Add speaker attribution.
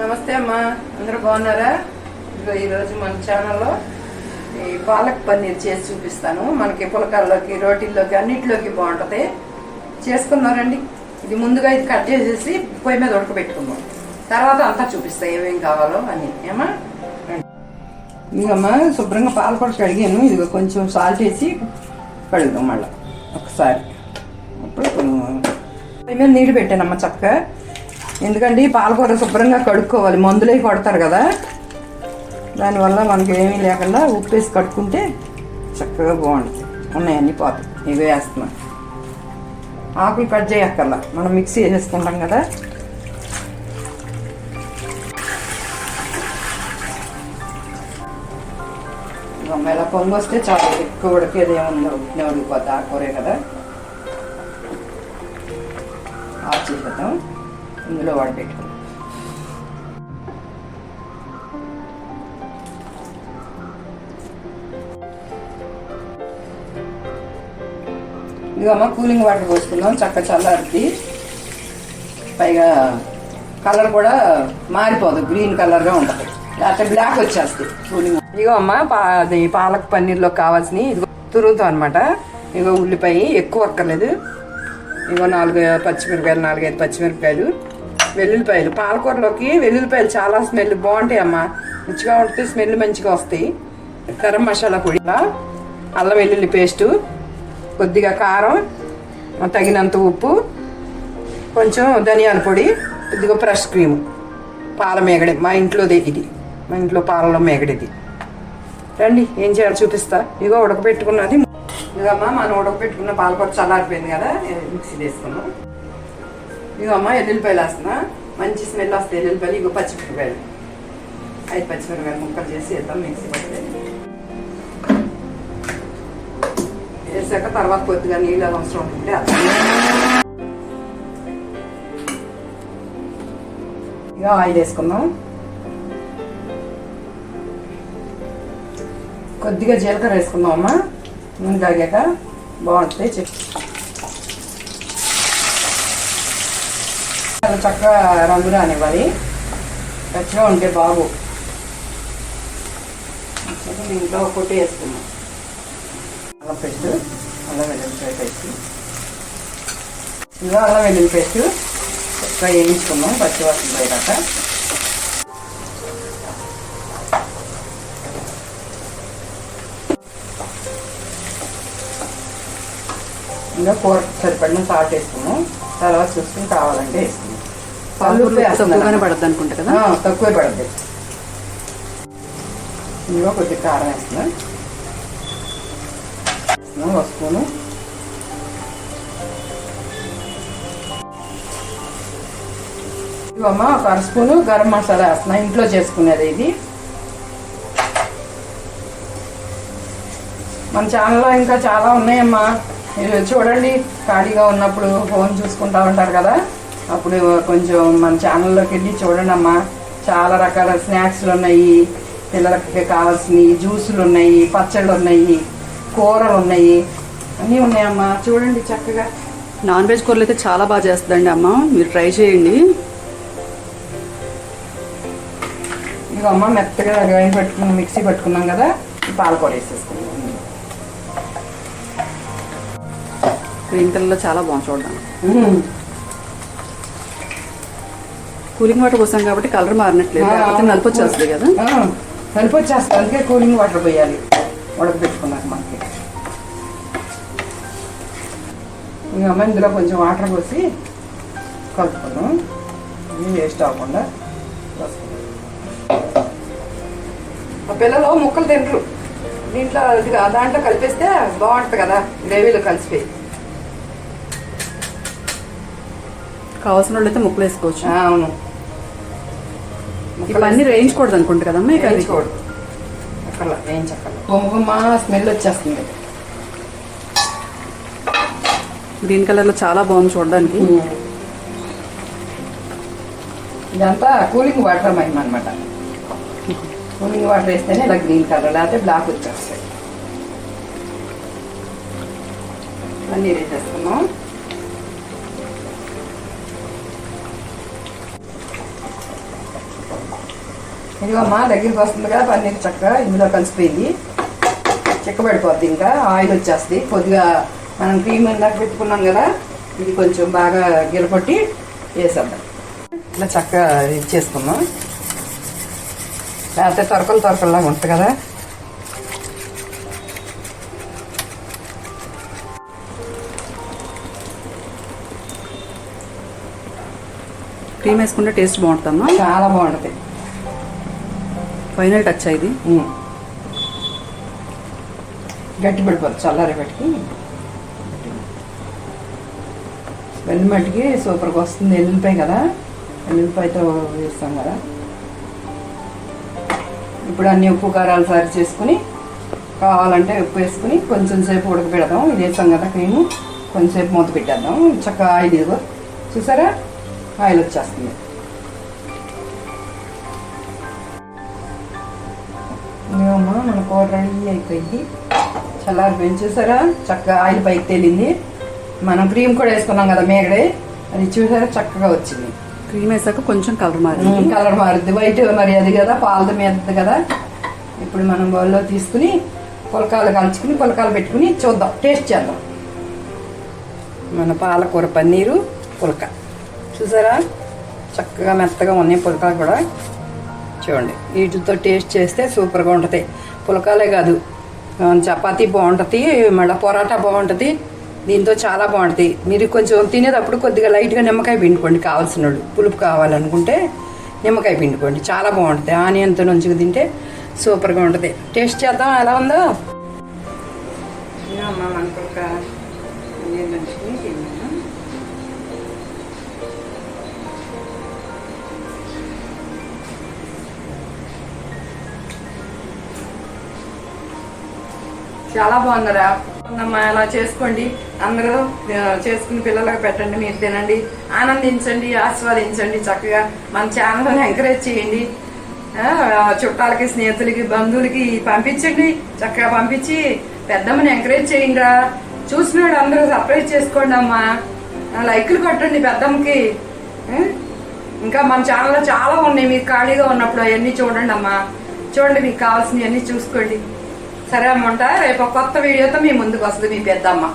Speaker 1: నమస్తే అమ్మా. అందరూ బాగున్నారా? ఇదిగో ఈరోజు మన ఛానల్లో ఈ పాలక్ పన్నీర్ చేసి చూపిస్తాను. మనకి పులకాల్లోకి రోటీల్లోకి అన్నిటిలోకి బాగుంటుంది. చేసుకున్నారండి ఇది ముందుగా ఇది కట్ చేసేసి పొయ్యి మీద ఉడకబెట్టుకుందాం. తర్వాత అంతా చూపిస్తాయి ఏమేం కావాలో అని. ఏమా? ఇదిగమ్మా శుభ్రంగా పాలకొడ కడిగాను. ఇదిగో కొంచెం సాల్ట్ వేసి కడుగుదాం మళ్ళీ. ఒకసారి. అప్పుడు పొయ్యి మీద నీళ్ళు పెట్టానమ్మా చక్కగా. ఎందుకంటే ఈ పాలకూర శుభ్రంగా కడుక్కోవాలి. మందులే కొడతారు కదా. దానివల్ల మనకి ఏమీ లేకుండా ఉప్పు వేసి కడుక్కుంటే చక్కగా బాగుంటుంది. ఉన్నాయన్నీ పోతాయి ఇవి వేస్తున్నాం. ఆకులు కట్ చేయక్కర్లా. మనం మిక్సీ వేసేసుకుంటాం కదా. అమ్మ ఇలా పొంగి వస్తే చాలా. ఎక్కువ ఉడికేది ఏముందో ఉడికిన ఉడికిపోతే ఆకుకూరే కదా. ఆఫ్ చేసేద్దాం. ఇందులో వడపెట్టుకుందాం ఇదిగమ్మ కూలింగ్ వాటర్ పోసుకుందాం. చక్క చల్లారిద్ది పైగా కలర్ కూడా మారిపోదు. గ్రీన్ కలర్గా ఉంటుంది. లేకపోతే బ్లాక్ వచ్చేస్తుంది కూలింగ్ ఇదిగో అమ్మ పా అది పాలక్ పన్నీర్లో కావాల్సినవి ఇదిగో తురుగుతాం అనమాట ఇదిగో ఉల్లిపాయ ఎక్కువ అక్కర్లేదు. ఇదిగో నాలుగు పచ్చిమిరపకాయలు నాలుగైదు పచ్చిమిరపకాయలు. వెల్లుల్లిపాయలు. పాలకూరలోకి వెల్లుల్లిపాయలు చాలా స్మెల్ బాగుంటాయి అమ్మ. రుచిగా ఉంటే స్మెల్ మంచిగా వస్తాయి. గరం మసాలా పొడి అల్లం వెల్లుల్లి పేస్టు కొద్దిగా కారం తగినంత ఉప్పు కొంచెం ధనియాల పొడి కొద్దిగా ఫ్రెష్ క్రీమ్. పాల మేగడి మా ఇంట్లోదే ఇది. మా ఇంట్లో పాలలో మేగడిది. రండి ఏం చేయాలో చూపిస్తా. ఇగో ఉడకబెట్టుకున్నది. ఇదిగమ్మా మనం ఉడకబెట్టుకున్న పాలకొట్టు చల్లారిపోయింది కదా. మిక్సీ వేసుకున్నాం ఇదమ్మా ఎల్లుల్లిపాయలు వేస్తున్నా. మంచి స్మెల్ వస్తాయి ఎల్లుల్లిపాయలు ఇగో పచ్చిమిరపకాయలు. ఐదు పచ్చిమిరపకాయలు ముక్కలు చేసి వేద్దాం మిక్సీ పట్టి వేసాక తర్వాత కొద్దిగా నీళ్ళు అవసరం ఉంటుంది ఇక ఆయిల్ వేసుకుందాం. కొద్దిగా జీలకర్ర వేసుకుందాం అమ్మా. నూనె తాగాక బాగుంటుంది చెప్పి చాలా చక్కగా రంగు రానివ్వాలి. పచ్చిగా ఉంటే బాగు. దీంట్లో ఒక్కొక్కటి వేసుకున్నాం అల్లం పేస్ట్ అల్లం వెల్లుల్లిపాయ పేస్ట్. ఇలా అల్లం వెల్లుల్లి పేస్ట్ చక్కగా వేయించుకున్నాం పచ్చివాసన పోయేదాకా. ఇంకా కూర సరిపడిన సాల్ట్ వేసుకున్నాం తర్వాత చూసుకుని కావాలంటే వేసుకున్నాం పళ్ళు
Speaker 2: తక్కువగానే పడద్దు అనుకుంటా కదా?
Speaker 1: తక్కువే పడుతుంది ఇందులో కొద్దిగా కారం వేస్తున్నాం. వేస్తున్నాం ఒక స్పూను ఇవమ్మ ఒక అర స్పూను గరం మసాలా వేస్తున్నా. ఇంట్లో చేసుకునేది ఇది. మన ఛానల్లో ఇంకా చాలా ఉన్నాయమ్మా. మీరు చూడండి ఖాళీగా ఉన్నప్పుడు ఫోన్ చూసుకుంటా ఉంటారు కదా. అప్పుడు కొంచెం మన ఛానల్లోకి వెళ్ళి చూడండి అమ్మా చాలా రకాల స్నాక్స్లు ఉన్నాయి. పిల్లలకి కావాల్సినవి జ్యూసులు ఉన్నాయి పచ్చళ్ళు ఉన్నాయి కూరలు ఉన్నాయి. అన్నీ ఉన్నాయమ్మా. చూడండి చక్కగా.
Speaker 2: నాన్ వెజ్ కూరలు అయితే చాలా బాగా చేస్తుందండి అమ్మ. మీరు ట్రై చేయండి.
Speaker 1: ఇక అమ్మ మెత్తగా గ్రైండ్ పెట్టుకున్నాం మిక్సీ పెట్టుకున్నాం కదా. పాలకూర వేసేసుకున్నాం
Speaker 2: గ్రీన్ కలర్లో చాలా బాగుంది చూడడం. కూలింగ్ వాటర్ పోసాం కాబట్టి కలర్ మారినట్లేదు. లేకపోతే నలుపు వచ్చేస్తుంది కదా?
Speaker 1: ఆ, కలిపి వచ్చేస్తుంది అందుకే కూలింగ్ వాటర్ పోయాలి. ఉడకబెట్టుకున్నాక మనకి. ఇంకా అమ్మ ఇందులో కొంచెం వాటర్ పోసి కలుపుకున్నాం ఇది వేస్ట్ అవ్వకుండా పిల్లలు ముక్కలు తింటారు దీంట్లో దాంట్లో కలిపేస్తే బాగుంటుంది కదా గ్రేవీలో కలిసిపోయి.
Speaker 2: కావాల్సిన వాళ్ళు అయితే ముక్కలు వేసుకోవచ్చు.
Speaker 1: అవును.
Speaker 2: ఈ పన్నీర్ వేయించకూడదు అనుకుంటా కదమ్మా కర్రీ
Speaker 1: వేయించకూడదు. అక్కర్లా వేయించక్కర్లా. గుమ్మ గుమ్మ స్మెల్ వచ్చేస్తుంది.
Speaker 2: గ్రీన్ కలర్లో చాలా బాగుంది చూడడానికి.
Speaker 1: ఇదంతా కూలింగ్ వాటర్ మహిమ అనమాట కూలింగ్ వాటర్ వేస్తేనే ఇలా గ్రీన్ కలర్ లేకపోతే బ్లాక్ వచ్చేస్తాయి. పన్నీర్ వేసేస్తున్నాం ఇదిగో అమ్మా దగ్గరికి వస్తుంది కదా పన్నీర్ చక్కగా ఇందులో కలిసిపోయింది. చిక్కబడిపోద్ది ఇంకా ఆయిల్ వచ్చేస్తుంది. కొద్దిగా మనం క్రీమ్ ఇందాక పెట్టుకున్నాం కదా ఇది కొంచెం బాగా గిరపొట్టి వేసేద్దాం. ఇట్లా చక్కగా ఇది లేకపోతే తొరకలు తొరకల్లాగా ఉంటుంది కదా.
Speaker 2: క్రీమ్ వేసుకుంటే టేస్ట్ బాగుంటుందమ్మా
Speaker 1: చాలా బాగుంటుంది.
Speaker 2: ఫైనల్ టచ్ ఇది?
Speaker 1: గట్టి పడిపోతుంది చల్లారి పెట్టుకి వెల్లిమట్టికి సూపర్గా వస్తుంది. ఎల్లుల్లిపాయ కదా? ఎల్లుల్లిపాయతో వేస్తాం కదా? ఇప్పుడు అన్ని ఉప్పు కారాలు సరి చేసుకుని కావాలంటే ఉప్పు వేసుకుని కొంచెం సేపు ఉడకబెడదాం. ఇది వేస్తాం కదా క్రీము. కొంచెంసేపు మూత పెట్టేద్దాం. చక్కగా ఆయిల్ ఇదిగో. చూసారా? ఆయిల్ వచ్చేస్తుంది. రెడీ అయిపోయింది. చల్లారిపోయింది చూసారా చక్కగా ఆయిల్ పైకి తేలింది. మనం క్రీమ్ కూడా వేసుకున్నాం కదా మేగడే అది చూసారా? చక్కగా వచ్చింది.
Speaker 2: క్రీమ్ వేసాక కొంచెం కలర్ మారింది.
Speaker 1: కలర్ మారుద్ది. వైట్ మరి అది కదా పాలది మీద కదా. ఇప్పుడు మనం బౌల్లో తీసుకుని పులకాలు కలుచుకుని పులకాలు పెట్టుకుని చూద్దాం. టేస్ట్ చేద్దాం. మన పాలకూర పన్నీరు పులక. చూసారా? చక్కగా మెత్తగా ఉన్నాయి పులకాలు కూడా. చూడండి. వీటితో టేస్ట్ చేస్తే సూపర్గా ఉంటుంది. పులకాలే కాదు. చపాతి చపాతీ బాగుంటుంది మళ్ళీ పొరాటా బాగుంటుంది దీంతో చాలా బాగుంటుంది. మీరు కొంచెం తినేటప్పుడు కొద్దిగా లైట్గా నిమ్మకాయ పిండుకోండి కావాల్సిన వాళ్ళు పులుపు కావాలనుకుంటే నిమ్మకాయ పిండుకోండి. చాలా బాగుంటుంది. ఆనియన్తో నుంచి తింటే సూపర్గా ఉంటుంది. టేస్ట్ చేద్దాం. ఎలా ఉందో? అమ్మ మన పులక ఆనియన్ చాలా బాగుందరా అమ్మా అలా చేసుకోండి. అందరూ చేసుకుని పిల్లలకు పెట్టండి మీరు తినండి. ఆనందించండి ఆస్వాదించండి చక్కగా. మన ఛానల్ని ఎంకరేజ్ చేయండి. చుట్టాలకి స్నేహితులకి బంధువులకి పంపించండి. చక్కగా పంపించి పెద్దమ్మని ఎంకరేజ్ చేయండి రా. చూసినాడు అందరూ సర్ప్రైజ్ చేసుకోండి అమ్మా. లైక్లు కొట్టండి పెద్దమ్మకి. ఇంకా మన ఛానల్లో చాలా ఉన్నాయి. మీరు ఖాళీగా ఉన్నప్పుడు అవన్నీ చూడండి అమ్మా. చూడండి మీకు కావాల్సినవి అన్నీ చూసుకోండి. సరే అమ్మంట రేపు ఒక కొత్త వీడియోతో మీ ముందుకు వస్తుంది మీ పెద్దమ్మ.